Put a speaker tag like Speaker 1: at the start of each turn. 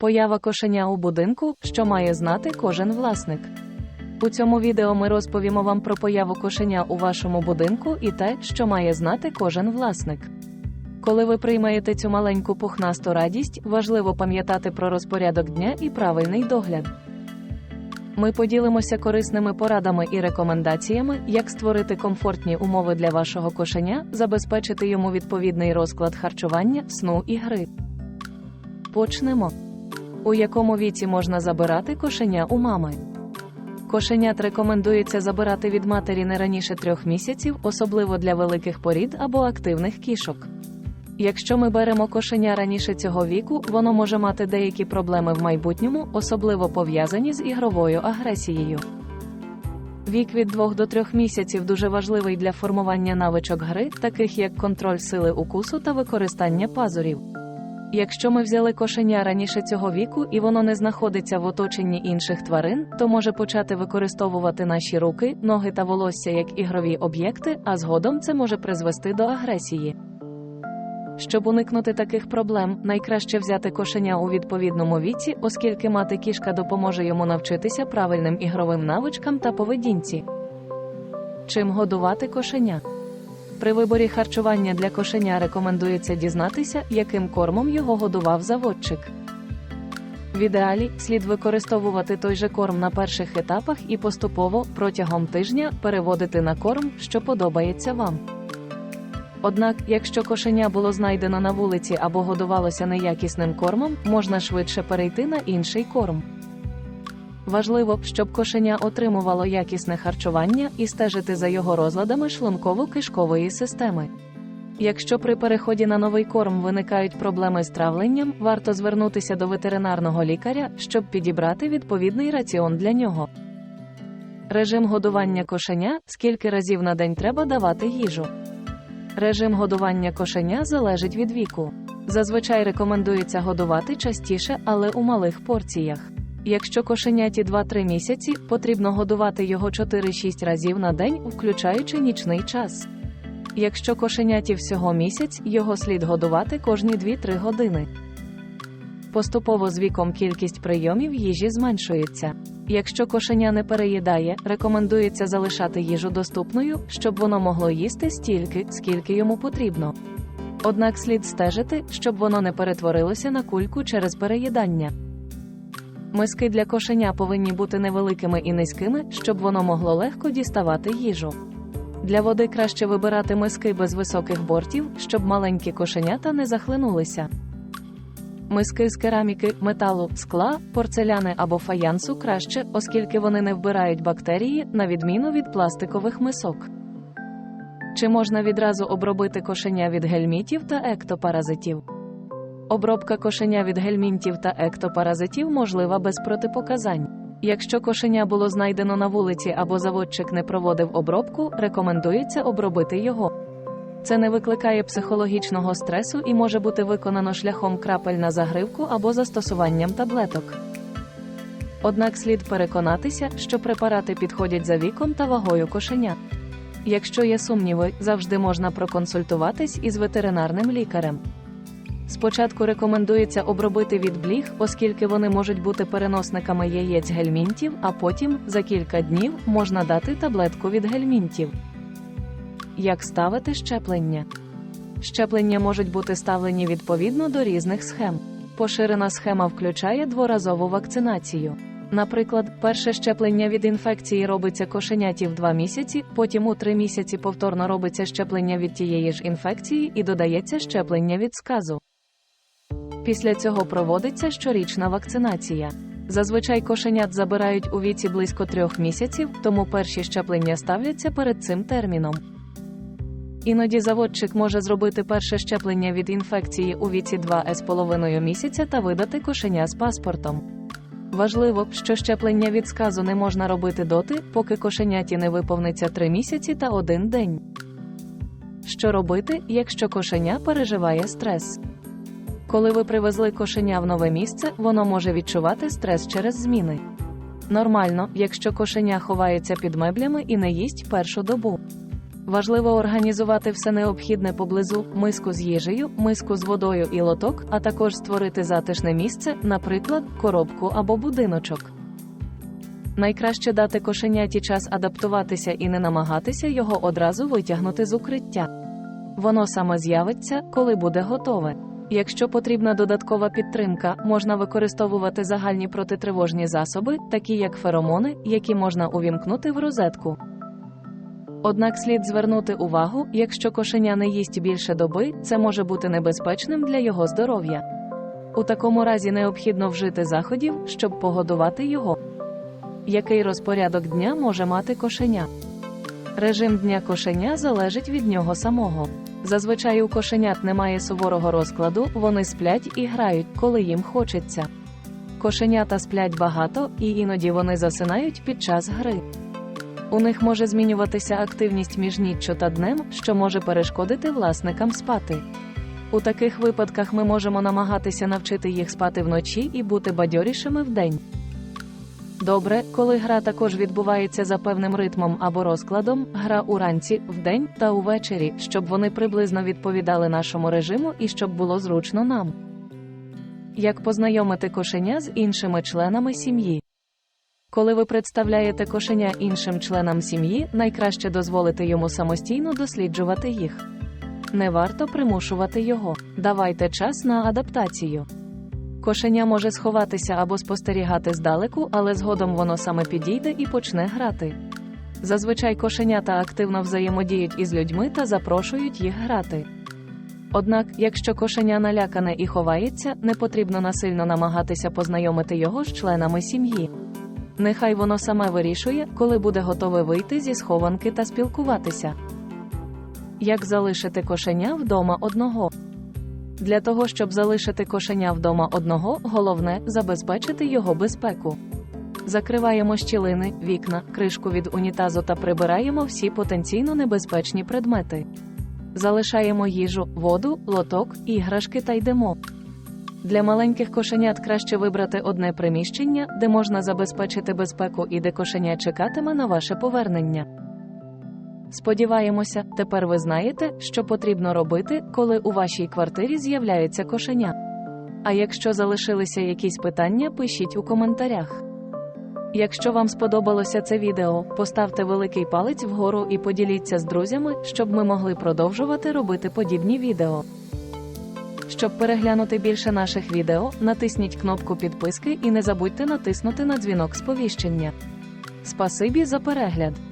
Speaker 1: Поява кошеня у будинку, що має знати кожен власник. У цьому відео ми розповімо вам про появу кошеня у вашому будинку і те, що має знати кожен власник. Коли ви приймаєте цю маленьку пухнасту радість, важливо пам'ятати про розпорядок дня і правильний догляд. Ми поділимося корисними порадами і рекомендаціями, як створити комфортні умови для вашого кошеня, забезпечити йому відповідний розклад харчування, сну і гри. Почнемо. У якому віці можна забирати кошеня у мами? Кошенят рекомендується забирати від матері не раніше трьох місяців, особливо для великих порід або активних кішок. Якщо ми беремо кошеня раніше цього віку, воно може мати деякі проблеми в майбутньому, особливо пов'язані з ігровою агресією. Вік від 2 до 3 місяців дуже важливий для формування навичок гри, таких як контроль сили укусу та використання пазурів. Якщо ми взяли кошеня раніше цього віку і воно не знаходиться в оточенні інших тварин, то може почати використовувати наші руки, ноги та волосся як ігрові об'єкти, а згодом це може призвести до агресії. Щоб уникнути таких проблем, найкраще взяти кошеня у відповідному віці, оскільки мати кішка допоможе йому навчитися правильним ігровим навичкам та поведінці. Чим годувати кошеня? При виборі харчування для кошеня рекомендується дізнатися, яким кормом його годував заводчик. В ідеалі слід використовувати той же корм на перших етапах і поступово протягом тижня переводити на корм, що подобається вам. Однак, якщо кошеня було знайдено на вулиці або годувалося неякісним кормом, можна швидше перейти на інший корм. Важливо, щоб кошеня отримувало якісне харчування і стежити за його розладами шлунково-кишкової системи. Якщо при переході на новий корм виникають проблеми з травленням, варто звернутися до ветеринарного лікаря, щоб підібрати відповідний раціон для нього. Режим годування кошеня скільки разів на день треба давати їжу. Режим годування кошеня залежить від віку. Зазвичай рекомендується годувати частіше, але у малих порціях. Якщо кошеняті 2-3 місяці, потрібно годувати його 4-6 разів на день, включаючи нічний час. Якщо кошеняті всього місяць, його слід годувати кожні 2-3 години. Поступово з віком кількість прийомів їжі зменшується. Якщо кошеня не переїдає, рекомендується залишати їжу доступною, щоб воно могло їсти стільки, скільки йому потрібно. Однак слід стежити, щоб воно не перетворилося на кульку через переїдання. Миски для кошеня повинні бути невеликими і низькими, щоб воно могло легко діставати їжу. Для води краще вибирати миски без високих бортів, щоб маленькі кошенята не захлинулися. Миски з кераміки, металу, скла, порцеляни або фаянсу краще, оскільки вони не вбирають бактерії, на відміну від пластикових мисок. Чи можна відразу обробити кошеня від гельмітів та ектопаразитів? Обробка кошеня від гельмінтів та ектопаразитів можлива без протипоказань. Якщо кошеня було знайдено на вулиці або заводчик не проводив обробку, рекомендується обробити його. Це не викликає психологічного стресу і може бути виконано шляхом крапель на загривку або застосуванням таблеток. Однак слід переконатися, що препарати підходять за віком та вагою кошеня. Якщо є сумніви, завжди можна проконсультуватись із ветеринарним лікарем. Спочатку рекомендується обробити від бліг, оскільки вони можуть бути переносниками яєць гельмінтів, а потім, за кілька днів, можна дати таблетку від гельмінтів. Як ставити щеплення? Щеплення можуть бути ставлені відповідно до різних схем. Поширена схема включає дворазову вакцинацію. Наприклад, перше щеплення від інфекції робиться кошеняті в 2 місяці, потім у 3 місяці повторно робиться щеплення від тієї ж інфекції і додається щеплення від сказу. Після цього проводиться щорічна вакцинація. Зазвичай кошенят забирають у віці близько трьох місяців, тому перші щеплення ставляться перед цим терміном. Іноді заводчик може зробити перше щеплення від інфекції у віці 2,5 місяця та видати кошеня з паспортом. Важливо, що щеплення від сказу не можна робити доти, поки кошеняті не виповниться 3 місяці та 1 день. Що робити, якщо кошеня переживає стрес? Коли ви привезли кошеня в нове місце, воно може відчувати стрес через зміни. Нормально, якщо кошеня ховається під меблями і не їсть першу добу. Важливо організувати все необхідне поблизу миску з їжею, миску з водою і лоток, а також створити затишне місце, наприклад, коробку або будиночок. Найкраще дати кошеняті час адаптуватися і не намагатися його одразу витягнути з укриття. Воно саме з'явиться, коли буде готове. Якщо потрібна додаткова підтримка, можна використовувати загальні протитривожні засоби, такі як феромони, які можна увімкнути в розетку. Однак слід звернути увагу, якщо кошеня не їсть більше доби, це може бути небезпечним для його здоров'я. У такому разі необхідно вжити заходів, щоб погодувати його. Який розпорядок дня може мати кошеня? Режим дня кошеня залежить від нього самого. Зазвичай у кошенят немає суворого розкладу, вони сплять і грають, коли їм хочеться. Кошенята сплять багато, і іноді вони засинають під час гри. У них може змінюватися активність між ніччю та днем, що може перешкодити власникам спати. У таких випадках ми можемо намагатися навчити їх спати вночі і бути бадьорішими вдень. Добре, коли гра також відбувається за певним ритмом або розкладом, гра уранці, вдень та увечері, щоб вони приблизно відповідали нашому режиму і щоб було зручно нам. Як познайомити кошеня з іншими членами сім'ї? Коли ви представляєте кошеня іншим членам сім'ї, найкраще дозволити йому самостійно досліджувати їх. Не варто примушувати його. Давайте час на адаптацію. Кошеня може сховатися або спостерігати здалеку, але згодом воно саме підійде і почне грати. Зазвичай кошенята активно взаємодіють із людьми та запрошують їх грати. Однак, якщо кошеня налякане і ховається, не потрібно насильно намагатися познайомити його з членами сім'ї. Нехай воно саме вирішує, коли буде готове вийти зі схованки та спілкуватися. Як залишити кошеня вдома одного? Для того, щоб залишити кошеня вдома одного, головне забезпечити його безпеку. Закриваємо щілини, вікна, кришку від унітазу та прибираємо всі потенційно небезпечні предмети. Залишаємо їжу, воду, лоток, іграшки та йдемо. Для маленьких кошенят краще вибрати одне приміщення, де можна забезпечити безпеку і де кошеня чекатиме на ваше повернення. Сподіваємося, тепер ви знаєте, що потрібно робити, коли у вашій квартирі з'являється кошеня. А якщо залишилися якісь питання, пишіть у коментарях. Якщо вам сподобалося це відео, поставте великий палець вгору і поділіться з друзями, щоб ми могли продовжувати робити подібні відео. Щоб переглянути більше наших відео, натисніть кнопку підписки і не забудьте натиснути на дзвінок сповіщення. Спасибі за перегляд!